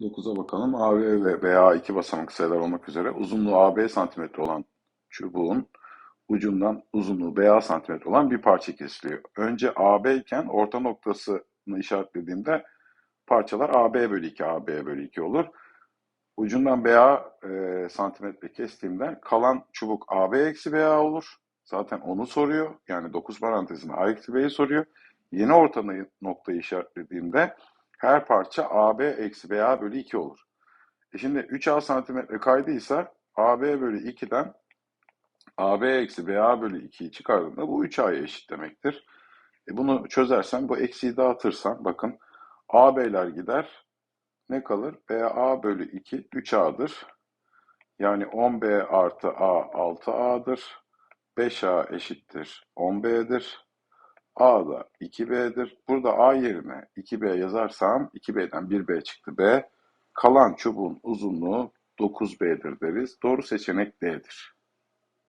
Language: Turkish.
9'a bakalım. AB ve BA iki basamak sayılar olmak üzere uzunluğu AB santimetre olan çubuğun ucundan uzunluğu BA santimetre olan bir parça kesiliyor. Önce AB iken orta noktasını işaretlediğimde parçalar AB bölü 2, AB bölü 2 olur. Ucundan BA e, santimetre kestiğimde kalan çubuk AB eksi BA olur. Zaten onu soruyor. Yani 9 parantezine A eksi B'yi soruyor. Yeni orta noktayı işaretlediğimde her parça AB eksi BA bölü 2 olur. E şimdi 3A santimetre kaydıysa AB bölü 2'den AB eksi BA bölü 2'yi çıkardığımda bu 3A'ya eşit demektir. E bunu çözersen bu eksiği dağıtırsan bakın AB'ler gider. Ne kalır? BA bölü 2 3A'dır. Yani 10B artı A 6A'dır. 5A eşittir 10B'dir. A da 2B'dir. Burada A yerine 2B yazarsam 2B'den 1B çıktı B. Kalan çubuğun uzunluğu 9B'dir deriz. Doğru seçenek D'dir.